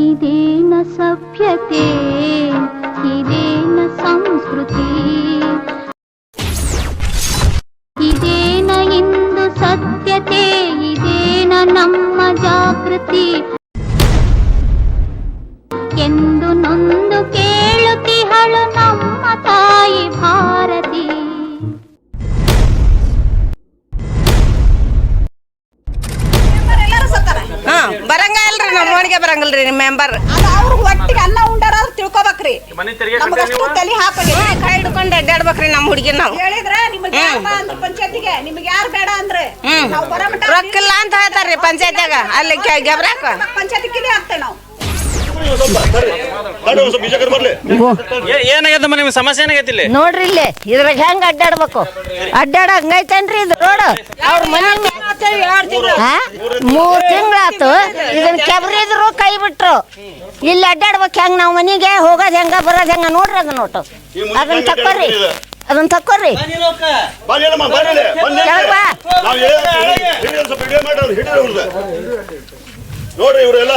ಇದೇನ ಸಭ್ಯತೆ ಇದೇನ ಸಂಸ್ಕೃತಿ ಇದೇನ ಇಂದು ಸತ್ಯತೆ ಇದೇನ ನಮ್ಮ ಜಾಗೃತಿ ಎಂದು ನೊಂದು ಕೇಳುತ್ತಿಹಳು ನಮ್ಮ ತಾಯಿ ಭಾರತಿ ಬರಂಗ ಇಲ್ರಿ ನಮ್ಮ ಮನೆಗೆ ಬರಂಗಿಲ್ರಿ ನಿಮ್ಮ ಮೆಂಬರ್ ಅದು ಅವ್ರ ಒಟ್ಟಿಗೆ ಅನ್ನ ಉಂಡಾರ ತಿಳ್ಕೊಬೇಕ್ರಿ. ಮನೆ ತೆರಿಗೆ ನಮಗಷ್ಟು ತಲೆ ಹಾಕಿ ಕೈ ಹಿಡ್ಕೊಂಡು ಅಡ್ಡಾಡ್ಬೇಕ್ರಿ ನಮ್ಮ ಹುಡುಗಿನ ನಾವು. ಹೇಳಿದ್ರೆ ನಿಮ್ಗೆ ಯಾರ್ ಬಾ ಪಂಚಾಯತಿಗೆ? ನಿಮ್ಗೆ ಯಾರು ಬೇಡ ಅಂದ್ರೆ? ನಾವು ಬರೋ ಮಟ್ಟ ರೊಕ್ಕ ಇಲ್ಲ ಅಂತ ಹೇಳ್ತಾರ್ರಿ ಪಂಚಾಯತ್ಯಾಗ. ಅಲ್ಲಿ ಗೆಬ್ರಾಕ? ಪಂಚಾಯತಿಗೆ ಹಾಕ್ತೇವೆ ನಾವು. ಏನಾಗೈತಮ್ಮ ನಿಮ್ಗೆ? ಸಮಸ್ಯೆ ಏನಾಗೈತಿ ಇಲ್ಲಿ? ನೋಡ್ರಿ ಇಲ್ಲಿ ಇದ್ರಾಗ ಹೆಂಗ್ ಅಡ್ಡಾಡ್ಬೇಕು? ಅಡ್ಡಾಡ ಹಂಗೈತೇನ್ರಿ ಇದು ನೋಡು ಅವ್ರ ಮನೆ ಮೂರ್ ತಿಂಗಳಾತು? ಇದನ್ನ ಕೆಬ್ರಿದ್ರು ಕೈ ಬಿಟ್ರು. ಇಲ್ಲಿ ಅಡ್ಡಾಡ್ಬೇಕು ಹೆಂಗ್ ನಾವ್ ಮನಿಗೆ? ಹೋಗೋದ್ ಹೆಂಗ ಬರೋದ್ ಹೆಂಗ? ನೋಡ್ರಿ ಅದನ್ನ ನೋಟು. ಅದನ್ನ ತಕ್ಕೋರಿ ಅದನ್ನ ತಕ್ಕೋರಿ. ನೋಡ್ರಿ ಇವರೆಲ್ಲ.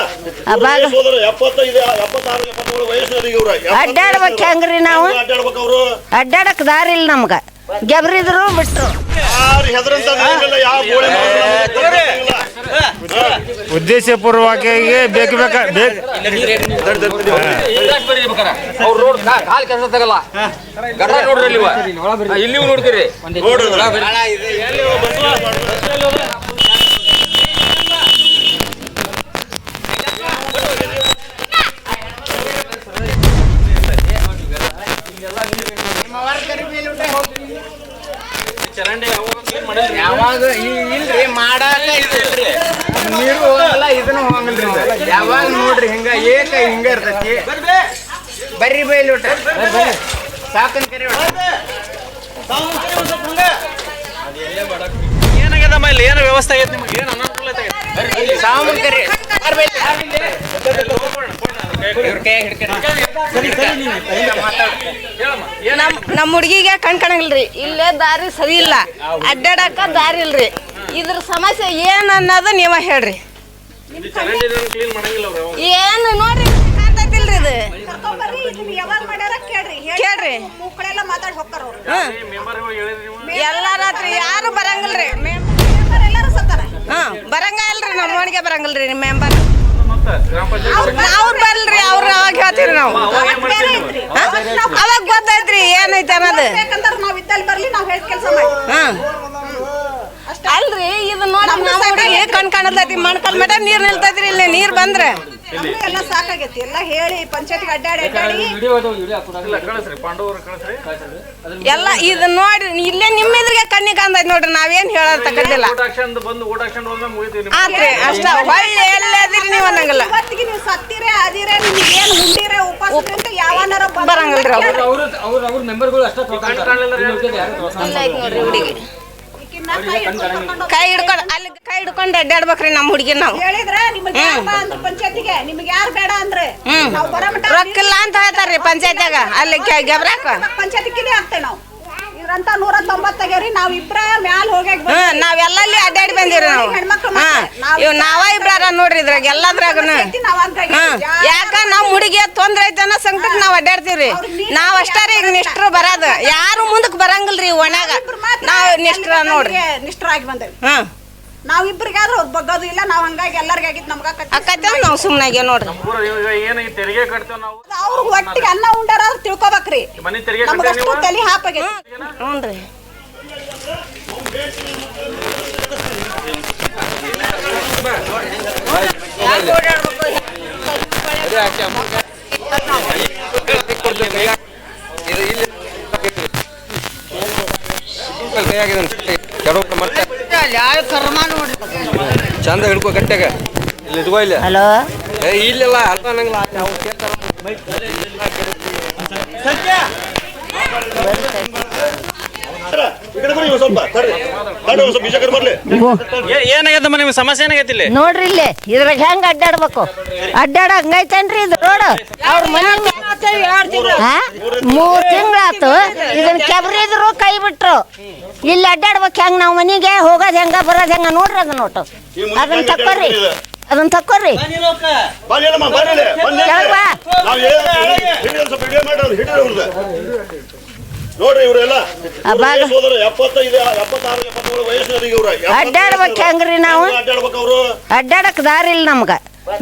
ಅಡ್ಡಾಡ್ಬೇಕು ಹೆಂಗ್ರಿ ನಾವು? ಅಡ್ಡಾಡ್ಬೇಕು ಅವರು. ಅಡ್ಡಾಡಕ್ ದಾರಿ ಇಲ್ಲ ನಮ್ಗ. ಗೆಬ್ರಿದ್ರು ಬಿಟ್ರು. ಯಾರು ಯಾವ ಉದ್ದೇಶಪೂರ್ವಕವಾಗಿ ಬೇಕು ಬೇಕ ಬೇಕು. ಅವ್ರ ರೋಡ್ ಕಾಲ್ ಕೆಲಸ ತಗಲ್ಲ. ಗಡ್ಡ ನೋಡ್ರಿ ಇಲ್ಲಿ ಇಲ್ಲಿ ನೋಡ್ತೀರಿ. ಯಾವಾಗ ಇಲ್ರಿ ಮಾಡಲ್ಲ ಇಲ್ರಿ. ನೀರು ಹೋಗಲ್ಲ ಇದನ್ನು ಹೋಗಲ್ರಿ ಯಾವಾಗ ನೋಡ್ರಿ ಹಿಂಗ, ಏಕ ಹಿಂಗ ಇರ್ತೈತಿ. ಬರ್ರಿ ಬೈಲಿ ಊಟ ಸಾಕನ್ ಕರಿ ಇಲ್ಲಿ ಏನು ವ್ಯವಸ್ಥೆ ಆಗೈತೆ ನಿಮಗೆ? ಏನು ಅನಾನುಕೂಲ ನಮ್ ನಮ್ಮ ಹುಡುಗಿಗೆ ಕಣ್ ಕಾಣಂಗಿಲ್ರಿ. ಇಲ್ಲೇ ದಾರಿ ಸರಿ ಇಲ್ಲ. ಅಡ್ಡಾಡಕ ದಾರಿ ಇಲ್ರಿ. ಇದ್ರ ಸಮಸ್ಯೆ ಏನ್ ಅನ್ನೋದು ನೀವ ಹೇಳ್ರಿ. ಏನು ನೋಡ್ರಿ ಕಾಣ್ತೈತಿಲ್ರಿ ಇದು. ಕೇಳ್ರಿ. ಕೇಳ್ರಿ. ಮೂಕಳೆಲ್ಲ ಮಾತಾಡಿ ಹೋಗ್ತಾರ ಅವ್ರು ಮೆಂಬರ್ ಹೇಳಿದ್ರಿ ನೀವು? ಎಲ್ಲ ರಾತ್ರಿ ಯಾರು ಬರಂಗಿಲ್ರಿ. ಹಾ ಬರಂಗಲ್ರಿ ನಮ್ಮ ಮನೆಗೆ ಬರಂಗಲ್ರಿ ನಿಮ್ಮ ಮೆಂಬರ್. ಮತ್ತೆ ಗ್ರಾಮ ಪಂಚಾಯತ್ ಅವ್ರು ಬರ್ಲ್ರಿ ಅವ್ರ ಅವಾಗ ಹೇಳ್ತೀರಿ ನಾವು. ಅವಾಗ ಗೊತ್ತೈತ್ರಿ ಏನೈತೆ ಅನ್ನೋದು. ಬೇಕಂದ್ರ ನಾವ್ ಇದ್ದಲ್ಲಿ ಬರ್ಲಿ ನಾವ್ ಹೇಳಿದ ಕೆಲಸ ಮಾಡಿ. ಹಾ. ಅಲ್ರಿ ಇದು ನೋಡಿ ಕಣ್ ಕಾಣತೈತಿ ಮಣ್ಕಲ್ ಮಟ ನೀರ್ ನಿಲ್ತೈತ್ರಿ ಇಲ್ಲಿ ನೀರ್ ಬಂದ್ರೆ. ನಮ್ಗೂ ಎಲ್ಲ ಸಾಕಾಗೈತಿ. ಎಲ್ಲ ಹೇಳಿ ಪಂಚಾಯತ್ಗೆ ಅಡ್ಡಾಡಿ ಅಡ್ಡಾಡಿ. ಎಲ್ಲ ಇದು ನೋಡಿ ಇಲ್ಲೇ ನಿಮ್ಮ ಎದುರಿಗೆ ಕಣ್ಣಿ ಅಂದೈತಿ ನೋಡ್ರಿ ನಾವೇನ್ ಹೇಳೋದ್ ತಗೊಂಡಿಲ್ಲ ಆತ್ರಿ ಅಷ್ಟ ಹೊಳ್ಳಿ ಎಲ್ಲದಿರಿ ನೀವು ಅನ್ನಂಗಿಲ್ಲ. ಇವತ್ತಿಗೆ ನೀವು ಸತ್ತಿರೇ ಅದಿರೇ ನಿಮ್ಗೆ ಏನು ಉಂಡಿರೇ ಉಪವಾಸ ಅಂತ ಯಾವನಾರ ಬರಂಗಿಲ್ರಿ ಅವ್ರು. ಇಲ್ಲ ಐತ್ ನೋಡ್ರಿ ಹುಡುಗಿ. ಕೈ ಹಿಡ್ಕೊಂಡು ಅಲ್ಲಿ ಕೈ ಹಿಡ್ಕೊಂಡು ಅಡ್ಡಾಡ್ಬೇಕ್ರಿ ನಮ್ಮ ಹುಡುಗಿ ನಾವು. ಹೇಳಿದ್ರ ನಿಮ್ಗೆ ಪಂಚಾಯತಿಗೆ. ನಿಮ್ಗೆ ಯಾರು ಬೇಡ ಅಂದ್ರೆ ನಾವು ಬರೋ ಮಟ್ಟ ರೊಕ್ಕ ಇಲ್ಲ ಅಂತ ಹೇಳ್ತಾರ್ರಿ ಪಂಚಾಯತ್ಯಾಗ. ಅಲ್ಲಿ ಗೆಬ್ರಾಕ. ಪಂಚಾಯತಿಗೆ ಹಾಕ್ತೇವೆ ನಾವು. ಇವ್ರಂತ ನೂರ ತೊಂಬತ್ತಾಗ್ಯಾವ್ರಿ ನಾವ್ ಇಬ್ರ ಮ್ಯಾಲ ಹೋಗ್ಯಾಕ ಹ್ಮ್ ನಾವೆಲ್ಲಲ್ಲಿ ಅಡ್ಡಾಡಿ ಬಂದಿವ್ರಿ ನಾವು? ಹೆಣ್ಮಕ್ಳು ಇವ್ ನಾವ ಇಬ್ರಾರ ನೋಡ್ರಿ ಇದ್ರಾಗ ಎಲ್ಲದ್ರಾಗನು. ಯಾಕ ನಾವ್ ಹುಡುಗಿ ತೊಂದ್ರೆ ಐತೆ ಅನ್ನೋ ಸಂಕಟಕ್ಕೆ ನಾವ್ ಅಡ್ಡಾಡ್ತೀವ್ರಿ. ನಾವ್ ಅಷ್ಟಾರ ಈಗ ನಿಷ್ಟ್ರು ಬರೋದು. ಯಾರು ಮುಂದಕ್ ಬರಂಗಿಲ್ರಿ ಒಣಗ. ನಾವ್ ನಿಷ್ಟ್ರ ನೋಡ್ರಿ. ನಿಷ್ಠರಾಗಿ ಬಂದೇವಿ. ಹಾ ನಾವ್ ಇಬ್ರಿಗಾದ್ರೂ ಬಗ್ಗೋದು ಇಲ್ಲ ನಾವ್ ಹಂಗಾಗಿ ಎಲ್ಲರಿಗೂ ಆಗಿತ್ತು ನಮ್ಗ ಅಕ್ಕತ್ತ ನಾವ್ ಸುಮ್ನಾಗೆ ನೋಡ್ರಿ. ಏನು ಈ ತೆರಿಗೆ ಕಟ್ತೇವೆ ನಾವು? ಅವ್ರ ಒಟ್ಟಿಗೆ ಅನ್ನ ಉಂಡಾರ ತಿಳ್ಕೊಬೇಕ್ರಿ. ಮನೆ ತೆರಿಗೆ ನಮಗಷ್ಟು ತಲೆ ಹಾಪಾಗೈತಿ. ಹ್ಞೂನ್ರಿ ಚಂದ ಹಿಡ್ಕೋ ಗಟ್ಟಾಗ ಇಲ್ಲಿ ಇಟ್ಕೋ ಇಲ್ಲ. ಹಲೋ? ಏ ಇಲ್ಲಿಲ್ಲ ಅಲ್ಪ ಅನ್ನಂಗಿಲ್ಲ ಅವ್ರು ಕೇಳ್ತಾರ. ಈ ಕಡೆ ಬರ್ರಿ ಇವ್ರು ಸ್ವಲ್ಪ. ತಡ್ರಿ. ತಡ್ರಿ ಒಂದ್ ಸ್ವಲ್ಪ ಈಚೆ ಕಡೆ ಬರ್ಲಿ ಏ- ಏನಾಗ್ಯದಮ್ಮ ನಿಮ್ಗೆ ಸಮಸ್ಯೆ ಏನಾಗೈತಿ ಇಲ್ಲಿ ನೋಡ್ರಿ ಇಲ್ಲಿ ಇದ್ರಾಗ ಹೆಂಗ್ ಅಡ್ಡಾಡ್ಬೇಕು? ಅಡ್ಡಾಡ ಹಂಗೈತೇನ್ರಿ ಇದು ನೋಡು ಅವ್ರ ಮನೆ ಮೂರ್ ತಿಂಗಳಾತು? ಇದನ್ನ ಕೆಬ್ರಿದ್ರು ಕೈ ಬಿಟ್ರು. ಇಲ್ಲಿ ಅಡ್ಡಾಡ್ಬೇಕು ಹೆಂಗ್ ನಾವ್ ಮನಿಗೆ? ಹೋಗೋದ್ ಹೆಂಗ ಬರೋದ್ ಹೆಂಗ? ನೋಡ್ರಿ ಅದನ್ನ ನೋಟು. ಅದನ್ನ ತಕ್ಕೋರಿ? ಅದನ್ನ ತಕ್ಕೋರಿ. ನೋಡ್ರಿ ಇವರೆಲ್ಲ. ಅಡ್ಡಾಡ್ಬೇಕು ಹೆಂಗ್ರಿ ನಾವು? ಅಡ್ಡಾಡ್ಬೇಕು ಅವರು. ಅಡ್ಡಾಡಕ್ ದಾರಿ ಇಲ್ಲ ನಮ್ಗ.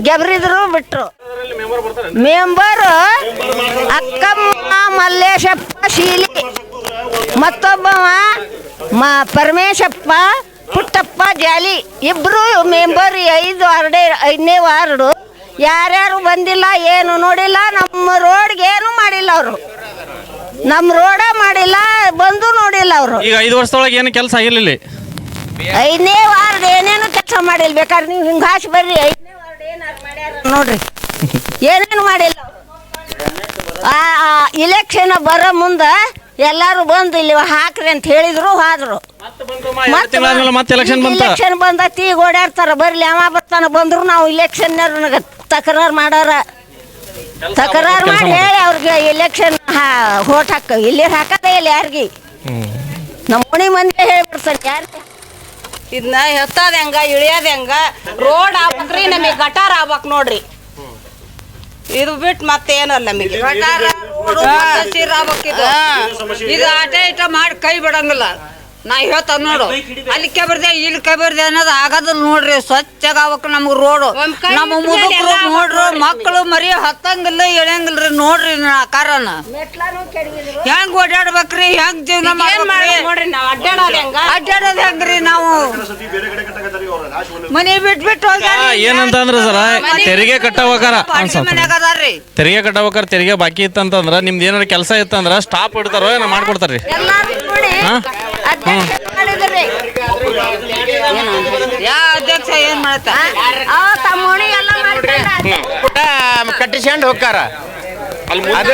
ಗೆಬ್ರಿದ್ರು ಬಿಟ್ರು. ಮೆಂಬರು ಅಕ್ಕಮ್ಮ ಮಲ್ಲೇಶಪ್ಪ ಶೀಲಿ. ಮತ್ತೊಬ್ಬವ ಮಾ ಪರಮೇಶಪ್ಪ ಪುಟ್ಟಪ್ಪ ಜಾಲಿ. ಇಬ್ರು ಮೆಂಬರ್ ಐದು ಹರಡೆ ಐದನೇ ವಾರ್ಡು. ಯಾರ್ಯಾರು ಬಂದಿಲ್ಲ ಏನು ನೋಡಿಲ್ಲ ನಮ್ಮ ರೋಡ್ಗೆ ಏನು ಮಾಡಿಲ್ಲ ಅವರು. ನಮ್ಮ ರೋಡ ಮಾಡಿಲ್ಲ ಬಂದು ನೋಡಿಲ್ಲ ಅವರು. ಈಗ ಐದು ವರ್ಷದೊಳಗೆ ಏನು ಕೆಲಸ ಆಗಿರ್ಲಿಲ್ಲ. ಐದನೇ ವಾರ್ಡ್ ಏನೇನು ಕೆಲಸ ಮಾಡಿಲ್ಲ ಬೇಕಾದ್ರೆ ನೀವು ಹಿಂಗೆ ಹಾಸಿ ಬರ್ರಿ ಐದನೇ ವಾರ್ಡ್ ಏನಾರು ಮಾಡ್ಯಾರ ನೋಡ್ರಿ. ಏನೇನು ಮಾಡಿಲ್ಲ? ಇಲೆಕ್ಷನ್ ಬರೋ ಮುಂದ ಎಲ್ಲಾರು ಬಂದು ಇಲ್ಲಿ ಹಾಕ್ರಿ ಅಂತ ಹೇಳಿದ್ರು ಹೋದ್ರು. ಇಲೆಕ್ಷನ್ ಬಂದತಿ ಈಗ ಓಡಾಡ್ತಾರ ಬರ್ಲಿ ಅವ ಬರ್ತಾನ ಬಂದ್ರು ನಾವು ಇಲೆಕ್ಷನ್ ತಕರಾರು ಮಾಡಾರ. ತಕರಾರು ಮಾಡಿ ಹೇಳಿ ಅವ್ರಿಗೆ ಇಲೆಕ್ಷನ್ ಹೋಟ್ ಹಾಕ ಇಲ್ಲಿ ಹಾಕದೇ ಇಲ್ಲ ಯಾರಿಗೆ. ನಮ್ಮ ಮನೆ ಮಂದಿ ಹೇಳ್ಬಿಡ್ತಾರೆ ಯಾರಿಗೆ? ಇದನ್ನ ಎತ್ತದ ಹೆಂಗ ಇಳಿಯೋದ ಹೆಂಗ? ರೋಡ್ ಆಗ್ಬೇಕ್ರಿ ನಮಗೆ ಗಟಾರ ಆಗ್ಬೇಕ್ ನೋಡ್ರಿ. ಇದು ಬಿಟ್ಟು ಮತ್ತೇನಲ್ಲ ನಮಗೆ. ಇದು. ಆಟ ಇಟ ಮಾಡಿ ಕೈ ಬಿಡಂಗಿಲ್ಲ. ನಾ ಹೇಳ್ತಾರ ನೋಡು. ಅಲ್ಲಿ ಕೆಬರ್ದೆ ಇಲ್ಲಿ ಕೆಬರ್ದೆ ಅನ್ನೋದು ಆಗದ ನೋಡ್ರಿ. ಸ್ವಚ್ಛಗ ಆಗ್ಬೇಕು ನಮ್ಗೆ ರೋಡು. ನಮ್ಮ ಮುದುಕರು ನೋಡ್ರಿ ಮಕ್ಕಳು ಮರಿ ಹತ್ತಂಗಿಲ್ಲ ಇಳಂಗಿಲ್ರಿ ನೋಡ್ರಿ ಕಾರಣ. ಹೆಂಗ್ ಓಡಾಡ್ಬೇಕ್ರಿ ಹೆಂಗ್ ಜೀವನ ಮಾಡ್ಬೇಕ್ರಿ? ಅಡ್ಡಾಡೋದ್ ಹೆಂಗ? ಅಡ್ಡಾಡೋದ್ ಹೆಂಗ್ರಿ ನಾವು? ಮನೆ ಬಿಟ್ ಬಿಟ್ಟು ಹೋಗ್ಯಾರಿ ಏನಂತಂದ್ರ ಸರ ತೆರಿಗೆ ಕಟ್ಟಬೇಕಾರ. ತೆರಿಗೆ ಕಟ್ಟಬೇಕಾರ ತೆರಿಗೆ ಬಾಕಿ ಇತ್ತಂತಂದ್ರ ನಿಮ್ದು ಏನಾರ ಕೆಲಸ ಇತ್ತಂದ್ರ ಸ್ಟಾಪ್ ಇಡ್ತಾರೋ ಏನೋ ಮಾಡ್ಕೊಡ್ತಾರ್ರಿ. ಎಲ್ಲಾರು ಕೂಡಿ. ಹಾ? ಅಧ್ಯಕ್ಷ ಮಾಡಿದ್ರಿ. ಯಾ ಅಧ್ಯಕ್ಷ ಏನ್ ಮಾಡತ್ತ ಆ? ತಮ್ಮ ಎಲ್ಲ ಮಾಡ್ಕೊಂಡ ಪುಟ ಕಟ್ಟಿಸ್ಕೊಂಡು ಹೋಗ್ತಾರ ಅದ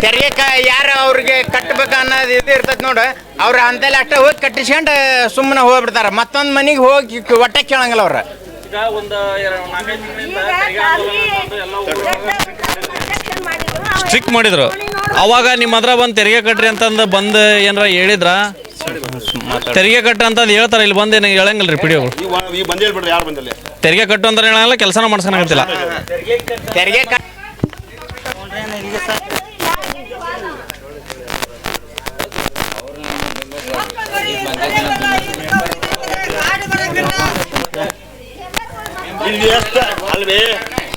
ತೆರಿಗೆ ಯಾರು ಅವ್ರಿಗೆ ಕಟ್ಟಬೇಕು ಅನ್ನೋದು ಇದು ಇರ್ತೈತೆ ನೋಡು. ಅವ್ರ ಅಂತೆಲ್ಲ ಅಷ್ಟೇ ಹೋಗಿ ಕಟ್ಟಿಸ್ಕೊಂಡು ಸುಮ್ಮನೆ ಹೋಗ್ಬಿಡ್ತಾರೆ. ಮತ್ತೊಂದು ಮನೆಗೆ ಹೋಗಿ ಹೊಟ್ಟೆ ಒಟ್ಟ ಕೇಳಂಗಿಲ್ಲ ಅವ್ರ. ಸ್ಟ್ರಿಕ್ ಮಾಡಿದ್ರು. ಅವಾಗ ನಿಮ್ಮ ಹತ್ರ ಬಂದು ತೆರಿಗೆ ಕಟ್ರಿ ಅಂತಂದು ಬಂದು ಏನಾರ ಹೇಳಿದ್ರ? ತೆರಿಗೆ ಕಟ್ಟ ಅಂತಂದು ಹೇಳ್ತಾರ ಇಲ್ಲಿ ಬಂದು ಏನು ಹೇಳಂಗಿಲ್ರಿ ಪಿಡಿಯೋಗಳು ಈ ವ- ಈ ಬಂದೇ ಬಿಡ್ರಿ ಯಾರು ಬಂದಲ್ಲಿ ತೆರಿಗೆ ಕಟ್ಟು ಅಂತ ಹೇಳಲ್ಲ ಕೆಲಸನ ಮಾಡ್ಸೋಣಾಗತ್ತಿಲ್ಲ ತೆರಿಗೆ ಕಟ್ ಇಲ್ಲಿ ಎಷ್ಟು ಅಲ್ವೇ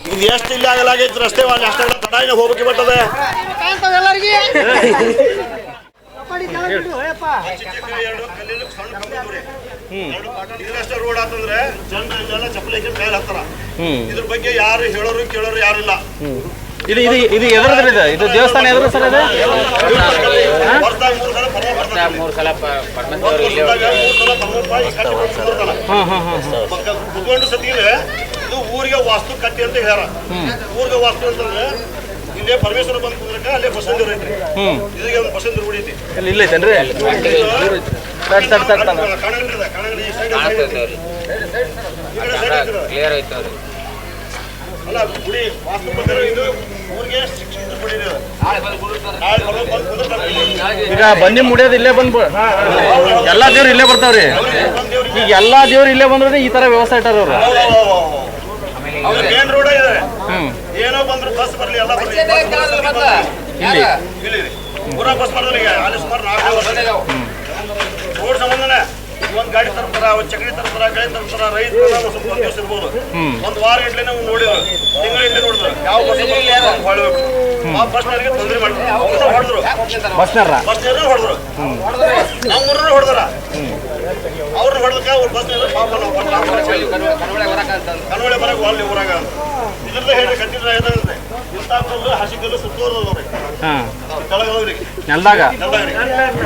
ಇದು ಎಷ್ಟು ಇಲ್ಲಿ ಆಗಲಾಗೈತಿ ರಸ್ತೆ ಅಲ್ಲಿ ಅಷ್ಟೆಲ್ಲ ತಡಾಯಿನ ಹೋಗ್ಬೇಕು ಬರ್ತದೆ ರೋಡ್ ಆತಂದ್ರೆ ಜನರೆಲ್ಲ ಚಪ್ಪಲಿ ಮೇಲೆ ಹತ್ತಾರ ಇದ್ರ ಬಗ್ಗೆ ಯಾರು ಹೇಳೋರು ಕೇಳೋರು ಯಾರಿಲ್ಲ ಇದು ಇದು ಇದು ಎದುರದ್ರಿ ಇದು? ಇದು ದೇವಸ್ಥಾನ ಎದುರು ಸರ್ ಇದು? ಮೂರು ಸಲ ಇದು ಊರಿಗೆ ವಾಸ್ತು ಕಟ್ಟಿ ಅಂತ ಹೇಳ ಊರಿಗೆ ವಾಸ್ತು ಅಂತಂದ್ರೆ ಇಲ್ಲೇ ಪರಮೇಶ್ವರ ಬಂದು ಕುಂದ್ರಕ ಅಲ್ಲೇ ಬಸಂದೂರ್ ಐತ್ರಿ ಇದಕ್ಕೆ ಒಂದು ಬಸಂದೂರ್ ಗುಡಿ ಐತಿ ಇಲ್ಲಿ ಇಲ್ಲ ಐತೇನ್ರಿ ತಡ್ ತಡ್ ತಡ್ ಐತೆ ಕಾಣಂಗಿಲ್ಲ ಕಾಣಂಗಿಲ್ಲ ಈ side side ಐತಿ. ಅಲ್ಲ ಗುಡಿ ವಾಸ್ತು ಇದು ಊರಿಗೆ. ಈಗ ಬನ್ನಿ ಮುಡಿಯೋದು ಇಲ್ಲೇ ಬಂದ್ಬಿ ಎಲ್ಲಾ ದೇವ್ರು ಇಲ್ಲೇ ಬರ್ತಾವ್ರಿ. ಈಗ ಎಲ್ಲಾ ದೇವ್ರು ಇಲ್ಲೇ ಬಂದ್ರೆ ಈ ತರ ವ್ಯವಸ್ಥೆ ಇಟ್ಟಾರ ಅವ್ರು. ಅವ್ರು ಮೇನ್ ರೋಡ್ ಇದೆ ಏನೋ ಬಂದ್ರು ಬಸ್ ಬರ್ಲಿ ಎಲ್ಲ ಬರ್ಲಿ. ಬಸ್ ಬರ್ಲಿ, ಬಸ್ ಬರ್ಲಿ. ಇಲ್ಲಿ? ಇಲ್ಲಿ ಇದೆ. ಪೂರಾ ಬಸ್ ಬರ್ತಾರೆ ಈಗ ಅಲ್ಲಿ ಸುಮಾರು ನಾಲ್ಕು ರೋಡ್ ಸಂಬಂಧನೇ. ಒಂದ್ ಗಾಡಿ ತರ್ತಾರ ಒಂದ್ ಚಕ್ರಿ ತರ್ತಾರ ಗಾಡಿ ತರ್ತಾರ ರೈತ ಸ್ವಲ್ಪ ಒಂದ್ ದಿವಸ ಇರ್ಬೋದು. ಒಂದ್ ವಾರ ಇಡ್ಲಿ ನಾವು ನೋಡಿದ್ರು ತಿಂಗಳ ಇಡ್ಲಿ ನೋಡಿದ್ರು. ಯಾವ ಬಸ್ ಹೊಳ್ಬೇಕು. ಆ ಬಸ್ನವ್ರಿಗೆ ತೊಂದರೆ ಮಾಡ್ತಾರೆ ಅವ್ರನ್ನ ಹೊಡೆದ್ರು. ಬಸ್ನಾರ ಬಸ್ನವ್ರು ಹೊಡೆದ್ರು. ನಮ್ಮ ಊರನ್ನ ಹೊಡೆದ್ರ ಅವ್ರನ್ನ ಹೊಡೆದಕ್ಕೆ ಅವ್ರ ಬಸ್ನವ್ರು ಪಾಪ ನಾವು ಕನ್ವಳೆ ಬರಕ್ ಅಲ್ಲಿ ಊರಾಗ ಇದ್ರದ್ದು ಹೇಳಿ ಕಟ್ಟಿದ್ರೆ ಏನಾಗುತ್ತೆ ಇಂಥ ಹಸಿಕಲ್ಲು ಸುತ್ತೋರ್ದವ್ರಿ ಹಾ. ಹೋಗ್ರಿ. ನೆಲ್ದಾಗ.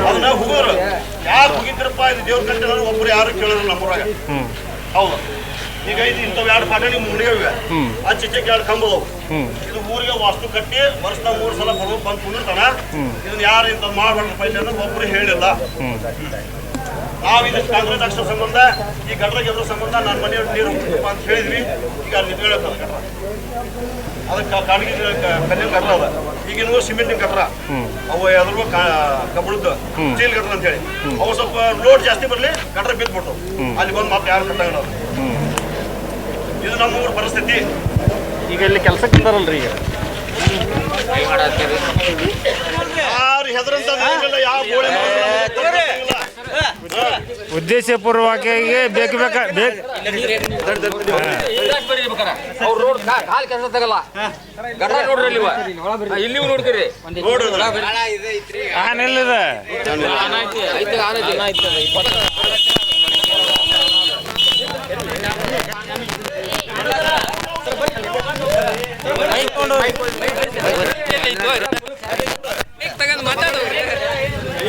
ಅದನ್ನ ಹುಡುಗರು ಯಾರು ಮುಗಿದ್ರಪ್ಪ ಇದು ದೇವ್ರ ಕಟ್ಟಿದ್ರು ಒಬ್ರು ಯಾರು ಕೇಳಿದ್ರು ನಮ್ಮೂರಾಗ ಹೌದು. ಈಗ ಇದು ಇಂಥವು ಎರಡು ಪಾಠ ನಿಮ್ಮ ಮುಡಿಗಿವೆ ಆ ಚಿಚ್ಚಕ್ಕೆ ಎರಡು ಕಂಬದವು ಇದು ಊರಿಗೆ ವಾಸ್ತು ಕಟ್ಟಿ ವರ್ಷದ ಮೂರು ಸಲ ಬರೋ ಬಂದು ಕುಂದಿರ್ತಾನ. ಇದನ್ನ ಯಾರು ಇಂಥ ಮಾಡ್ಬಾರ್ದಪ್ಪ ಇಲ್ಲಿ ಅನ್ನೋದು ಒಬ್ರು ಹೇಳಿಲ್ಲ. ನಾವು ಇದು ಕಾಂಕ್ರೀಟ್ ಹಾಕ್ಸೋ ಸಂಬಂಧ ಈ ಗಡ್ರ ಗೆದ್ರ ಸಂಬಂಧ ನಾನು ಮನೆಯವ್ರು ನೀರು ಅಂತ ಹೇಳಿದ್ವಿ. ಈಗ ಅಲ್ಲಿ ನಿಂತ್ಕೊಳ್ಳೋದು ಗಡ್ರ ಅದಕ್ಕೆ ಕಾಡಗಿ ಕಲ್ಲಿನ ಗಟ್ರ ಅದ. ಈಗಿನ ಸಿಮೆಂಟಿನ ಕಟ್ಟರ ಅವು ಯಾವ್ದು ಕಬ್ಬಳದ್ದು ಸ್ಟೀಲ್ ಗಡ್ರ ಅಂತ ಹೇಳಿ. ಅವು ಸ್ವಲ್ಪ ಲೋಡ್ ಜಾಸ್ತಿ ಬರಲಿ ಗಟ್ರ ಬಿದ್ದುಬಿಟ್ಟು ಅಲ್ಲಿ ಬಂದು ಮತ್ತೆ ಯಾರು ಕಟ್ಟಾಗ ಇದು ನಮ್ಮ ಊರ ಪರಿಸ್ಥಿತಿ. ಈಗ ಇಲ್ಲಿ ಕೆಲ್ಸಕ್ಕೆ ಬಂದಾರಲ್ರಿ ಈಗ? ಯಾರು ಹೆದರಂತ ಯಾವ ಗೋಳೆ ಉದ್ದೇಶಪೂರ್ವಕವಾಗಿ ಬೇಕು ಬೇಕ ಬೇಕು ಅವ್ರ ರೋಡ್ ಕಾಲ್ ಕೆಲಸ ತಗಲ್ಲ. ಗಡ್ಡ ನೋಡ್ರಿ ಇಲ್ಲಿ ಇಲ್ಲಿ ನೋಡ್ತೀರಿ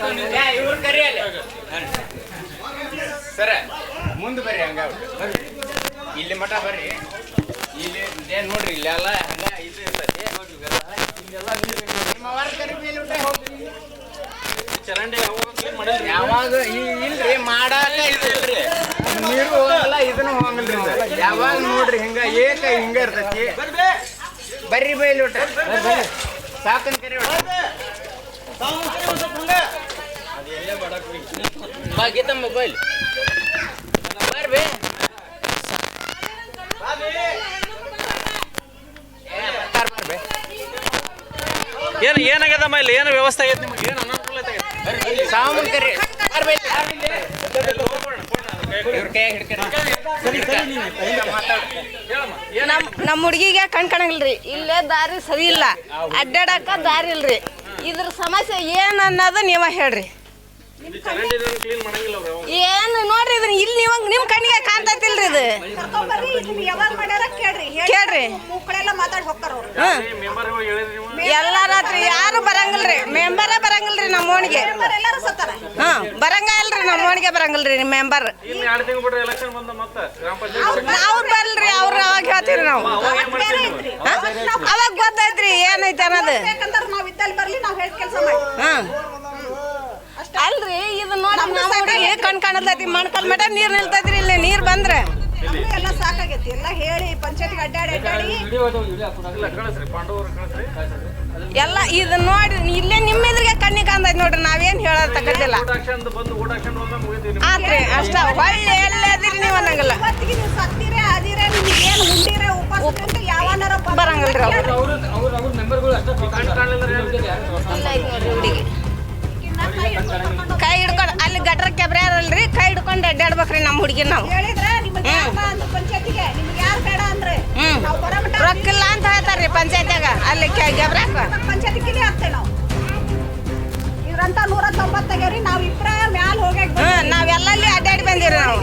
ಆನೆಲ್ಲಿದ ಇವ್ರ ಕರಿ ಅಲ್ಲಿ ಸರ ಮುಂದೆ ಬರ್ರಿ ಹಂಗ ಬರ್ರಿ ಇಲ್ಲಿ ಮಠ ಬರ್ರಿ ಇಲ್ಲಿ ಏನ್ ನೋಡ್ರಿ ಇಲ್ಲೆಲ್ಲ ಹಂಗ ಇದು ಇರ್ತೈತಿ ಇಲ್ಲೆಲ್ಲ ನೀರು ನಿಮ್ಮ ಅವ್ರ ಕರಿ ಮೇಲೆ ಉಂಟ್ರೆ ಹೋಗ್ರಿ ಯಾವಾಗ ಈ- ಇಲ್ರಿ ಮಾಡಾಕ ಇಲ್ರಿ ನೀರು ಹೋಗಲ್ಲ ಇದನ್ನು ಹೋಗಲ್ರಿ ಇದು. ಯಾವಾಗ ನೋಡ್ರಿ ಹಿಂಗ ಏಕ ಹಿಂಗ ಇರ್ತೈತಿ ಬರ್ರಿ ಬೈಲಿ ಊಟ ಸಾಕನ್ ಕರಿ ಗೀತ ಮೊಬೈಲ್ ಬರ್ಬೇ ಏನು ಏನಾಗ್ಯದಮ್ಮ ಇಲ್ಲಿ ಏನು ವ್ಯವಸ್ಥೆ ಆಗೈತೆ ನಿಮ್ಗೆ? ಏನು ಅನಾನುಕೂಲ ಸಾಮಾನು ಸಾಮನ್ ಕರಿ. ಬರ್ಬೇ ಇವ್ರ ಕೈ ಹಿಡ್ಕರಿ ನಮ್ ನಮ್ಮ ಹುಡುಗಿಗೆ ಕಣ್ ಕಾಣಂಗಿಲ್ರಿ. ಇಲ್ಲೇ ದಾರಿ ಸರಿ ಇಲ್ಲ. ಅಡ್ಡಾಡಕ ದಾರಿ ಇಲ್ರಿ. ಇದ್ರ ಸಮಸ್ಯೆ ಏನು ಅನ್ನೋದು ನೀವ ಹೇಳ್ರಿ. ಏನು ನೋಡ್ರಿ ಇದನ್ನ ಇಲ್ಲಿ ನೀವ್ ನಿಮ್ ಕಣ್ಣಿಗೆ ಕಾಣ್ತೈತಿಲ್ರಿ ಇದು? ಕೇಳ್ರಿ. ಕೇಳ್ರಿ. ಮೂಕಳೆಲ್ಲ ಮಾತಾಡಿ ಹೋಗ್ತಾರ ಅವ್ರು. ಮೆಂಬರ್ಗಳು ಹೇಳಿದ್ರಿ ನೀವು? ಎಲ್ಲ ರಾತ್ರಿ ಯಾರು ಬರಂಗಿಲ್ರಿ? ಮೆಂಬರ ಬರಂಗಿಲ್ರಿ ನಮ್ಮ ಓಣಿಗೆ ಎಲ್ಲರೂ ಸತ್ತಾರ. ಹ್ಮ್ ಬರಂಗ ಇಲ್ರಿ ನಮ್ಮ ಓಣಿಗೆ ಬರಂಗಿಲ್ರಿ ನಿಮ್ಮ ಮೆಂಬರ್ ಇನ್ನು ತಿಂಗಳು ಬಿಟ್ರೆ ಎಲೆಕ್ಷನ್ ಬಂದ ಮತ್ತೆ ಗ್ರಾಮ ಪಂಚಾಯತ್ ಅವ್ರು ಬರ್ಲ್ರಿ ಅವ್ರು ಅವಾಗ ಹೇಳ್ತೀವಿ ನಾವು? ಅವಾಗ ಗೊತ್ತಾಯ್ತ್ರಿ ಮಾಡ್ತೀರಿ ಹಾ? ಅವಾಗ ಗೊತ್ತೈತ್ರಿ ಏನೈತೆ ಅನ್ನೋದು ಬೇಕಂದ್ರೆ ನಾವ್ ಇದ್ದಲ್ಲಿ ಬರ್ಲಿ ನಾವ್ ಹೇಳಿ ಕೆಲಸ ಮಾಡಿ ಹ್ಮ್ ಅಲ್ರಿ ಇದು ನೋಡಿ ನಮ್ಮ ಹುಡುಗಿ ಕಣ್ ಕಾಣತೈತಿ ಮಣ್ಕಲ್ ಮಟ ನೀರ್ ನಿಲ್ತೈತ್ರಿ ಇಲ್ಲಿ ನೀರು ಬಂದ್ರೆ ನಮ್ಗೂ ಎಲ್ಲ ಸಾಕಾಗೈತಿ ಎಲ್ಲ ಹೇಳಿ ಪಂಚಾಯತ್ಗೆ ಅಡ್ಡಾಡಿ ಅಡ್ಡಾಡಿ ಎಲ್ಲ ಇದು ನೋಡಿ ಇಲ್ಲೇ ನಿಮ್ಮ ಎದುರಿಗೆ ಕಣ್ಣಿಗೆ ಕಾಣ್ತೈತಿ ನೋಡ್ರಿ ನಾವೇನ್ ಹೇಳೋದ್ ತಗೊಂಡಿಲ್ಲ ಆತ್ರಿ ಅಷ್ಟ ಹೊಳ್ಳಿ ಎಲ್ಲದಿರಿ ನೀವು ಅನ್ನಂಗಿಲ್ಲ ಬರಂಗಿಲ್ರಿ ಇಲ್ಲ ನೋಡ್ರಿ ಹುಡುಗಿ ಕೆಬ್ರ್ಯಾರಲ್ರಿ ಕೈ ಹಿಡ್ಕೊಂಡು ಅಡ್ಡಾಡ್ಬೇಕ್ರಿ ನಮ್ಮ ಹುಡುಗಿ ನಾವು. ರೊಕ್ಕಿಲ್ಲ ಅಂತ ಹೇಳ್ತಾರ್ರಿ ಪಂಚಾಯತ್ಯಾಗ. ಅಲ್ಲಿ ಗೆಬ್ರಾಕ. ನಾವೆಲ್ಲಲ್ಲಿ ಅಡ್ಡಾಡಿ ಬಂದಿರಿ ನಾವು.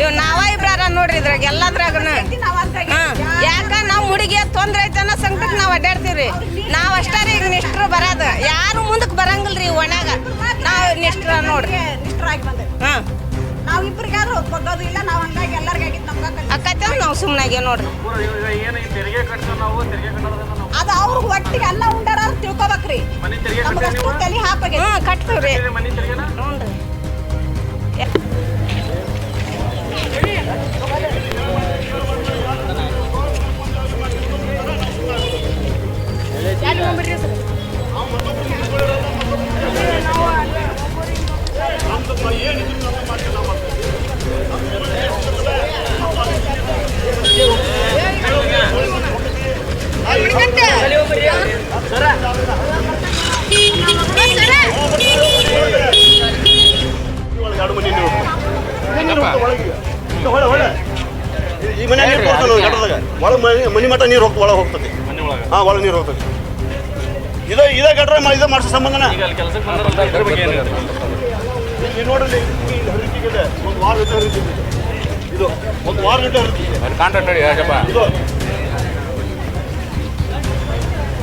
ಇವ್ ನಾವ ಇಬ್ಬರ ನೋಡ್ರಿ ಇದ್ರಾಗ ಎಲ್ಲದ್ರಾಗನು. ಯಾಕ ನಾವ್ ಹುಡುಗಿ ತೊಂದ್ರೆ ಐತೆ ಅನ್ನೋ ಸಂಕಟಕ್ಕೆ ನಾವ್ ಅಡ್ಡಾಡ್ತೀವ್ರಿ. ನಾವ್ ಅಷ್ಟಾರ ಈಗ ನಿಷ್ಟ್ರು ಬರೋದು. ಯಾರು ಮುಂದಕ್ಕೆ ಬರಂಗಿಲ್ರಿ ಈ ನಿಷ್ಟ್ರ ನೋಡ್ರಿ ನಿಷ್ಠರಾಗಿ ಬಂದೆ. ಹಾ. ನಾವು ಇಬ್ರಿಗಾರು ಕೊಡೋದು ಇಲ್ಲ ನಾವು ಹಂಗಾಗಿ ಎಲ್ಲರಿಗೂ ಆಗಿತ್ತು ನಮ್ಗ ನಾವು ಸುಮ್ಮನಾಗೆ ನೋಡ್ರಿ. ಅದು ಅವ್ರ ಒಟ್ಟಿಗೆ ಎಲ್ಲ ಉಂಡಾರ ಅಂತ ತಿಳ್ಕೊಬೇಕ್ರಿ. ನಮಗಷ್ಟು ಕಟ್ತೀವಿ ತಲೆ ಹಾಪಾಗೈತಿ ಹ್ಞೂ ಕಟ್ತೀವ್ರಿ. ನೀವು ಮನೆ ತೆರಿಗೆನ? ಮಟ್ಟ ನೀರು ಹೋಗ್ತದೆ ಒಳಗೆ ಹೋಗ್ತದೆ. ಹಾಂ ಒಳಗೆ ನೀರು ಹೋಗ್ತದೆ. ಇದೇ ಇದೇ ಗಟ್ರ ಇದು ಮಾಡಿಸೋ ಸಂಬಂಧನ? ಅಲ್ಲಿ ನೋಡ್ರಿ ಇಲ್ಲಿ ಹರಿತಿಗಿದೆ ಒಂದು ವಾರ ಗಂಟೆ ಹರಿತಿದೆ ಇದು ಒಂದು ವಾರ ಗಂಟೆ ಹರಿತಿದೆ ಕಾಂಟ್ರಾಕ್ಟ್ ನೋಡಿ ಯಾಕಪ್ಪ ಇದು.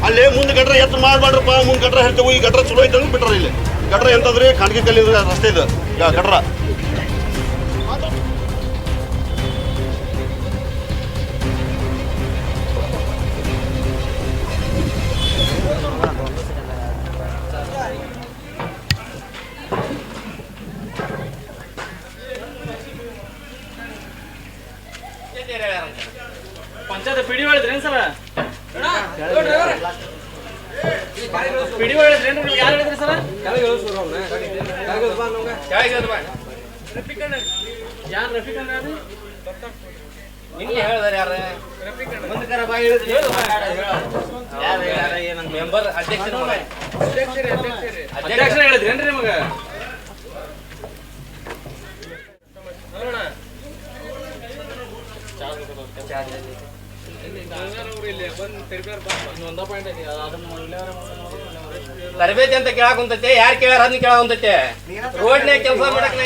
ಅಲ್ಲಿ ಮುಂದೆ ಗಟ್ರ ಎತ್ತು ಮಾಡ್ಬಾಡ್ರಪ್ಪ ಮುಂದೆ ಗಟ್ರ ಹೇಳ್ತೇವೆ ಈ ಗಟ್ರ ಚಲೋ ಐತೆ ಅಂದ್ರೆ ಬಿಟ್ರ ಇಲ್ಲಿ. ಗಟ್ರ ಎಂತಂದ್ರೆ? ಖಾನಗಿ ಕಲ್ಲಿಂದ ರಸ್ತೆ ಇದು. ಗಟ್ರ. ಹೇಳಿದ್ರೇನು ಸರ್? ಪಿಡಿ ಹೇಳಿದ್ರೇನು ನಿಮ್ಗೆ ಯಾರು ಹೇಳಿದ್ರಿ ಸರ? ಯಾರು ರಫೀಕ್ ಅಣ್ಣ ಯಾರು? ನಿನ್ನೆ ಹೇಳ್ದಾರೆ ಯಾರು ಮುಂದಕರ ಬಾಯಿ ಹೇಳಿದ್ರು. ಹೇಳು ಯಾರು ಯಾರು ಏನಂತ ಮೆಂಬರ್ ಅಧ್ಯಕ್ಷರು ಅಧ್ಯಕ್ಷರ. ಹೇಳಿದ್ರೇನ್ರಿ ನಿಮಗೆ? ತರಬೇತಿ ಅಂತ ಕೇಳಕ್ ಕುಂತೈತೆ ಯಾರು ಕೇಳ್ಯಾರ ಅದನ್ನ ಕೇಳ ಕುಂತೈತೆ ರೋಡ್ನ್ಯಾಗ ಕೆಲಸ ಮಾಡಕ್ ನಾ